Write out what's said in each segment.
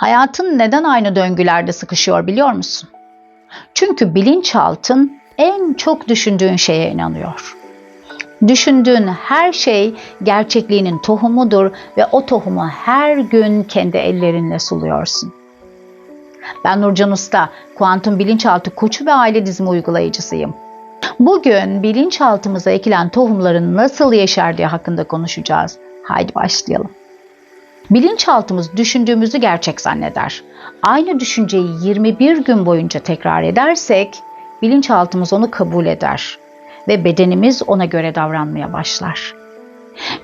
Hayatın neden aynı döngülerde sıkışıyor biliyor musun? Çünkü bilinçaltın en çok düşündüğün şeye inanıyor. Düşündüğün her şey gerçekliğinin tohumudur ve o tohumu her gün kendi ellerinle suluyorsun. Ben Nurcan Usta, kuantum bilinçaltı koçu ve aile dizimi uygulayıcısıyım. Bugün bilinçaltımıza ekilen tohumların nasıl yeşerdiği hakkında konuşacağız. Haydi başlayalım. Bilinçaltımız düşündüğümüzü gerçek zanneder. Aynı düşünceyi 21 gün boyunca tekrar edersek bilinçaltımız onu kabul eder ve bedenimiz ona göre davranmaya başlar.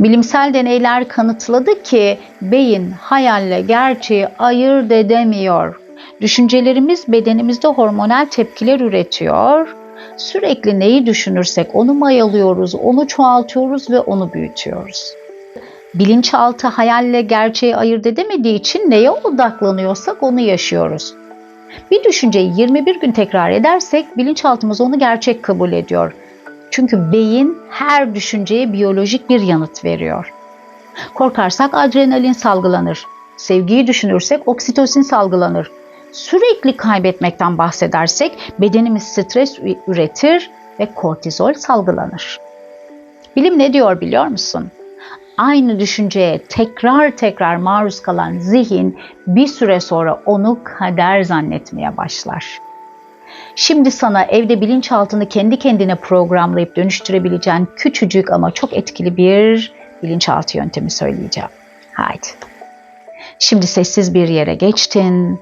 Bilimsel deneyler kanıtladı ki beyin hayalle gerçeği ayırt edemiyor. Düşüncelerimiz bedenimizde hormonal tepkiler üretiyor. Sürekli neyi düşünürsek onu mayalıyoruz, onu çoğaltıyoruz ve onu büyütüyoruz. Bilinçaltı hayalle gerçeği ayırt edemediği için neye odaklanıyorsak onu yaşıyoruz. Bir düşünceyi 21 gün tekrar edersek bilinçaltımız onu gerçek kabul ediyor. Çünkü beyin her düşünceye biyolojik bir yanıt veriyor. Korkarsak adrenalin salgılanır. Sevgiyi düşünürsek oksitosin salgılanır. Sürekli kaybetmekten bahsedersek bedenimiz stres üretir ve kortizol salgılanır. Bilim ne diyor biliyor musun? Aynı düşünceye tekrar tekrar maruz kalan zihin bir süre sonra onu kader zannetmeye başlar. Şimdi sana evde bilinçaltını kendi kendine programlayıp dönüştürebileceğin küçücük ama çok etkili bir bilinçaltı yöntemi söyleyeceğim. Haydi. Şimdi sessiz bir yere geçtin.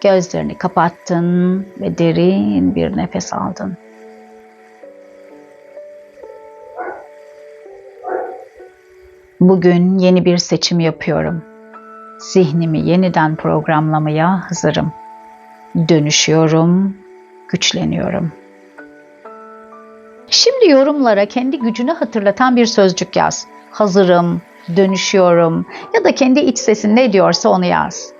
Gözlerini kapattın ve derin bir nefes aldın. Bugün yeni bir seçim yapıyorum. Zihnimi yeniden programlamaya hazırım. Dönüşüyorum, güçleniyorum. Şimdi yorumlara kendi gücünü hatırlatan bir sözcük yaz. Hazırım, dönüşüyorum ya da kendi iç sesin ne diyorsa onu yaz.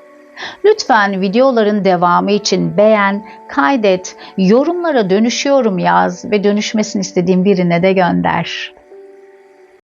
Lütfen videoların devamı için beğen, kaydet, yorumlara dönüşüyorum yaz ve dönüşmesini istediğin birine de gönder.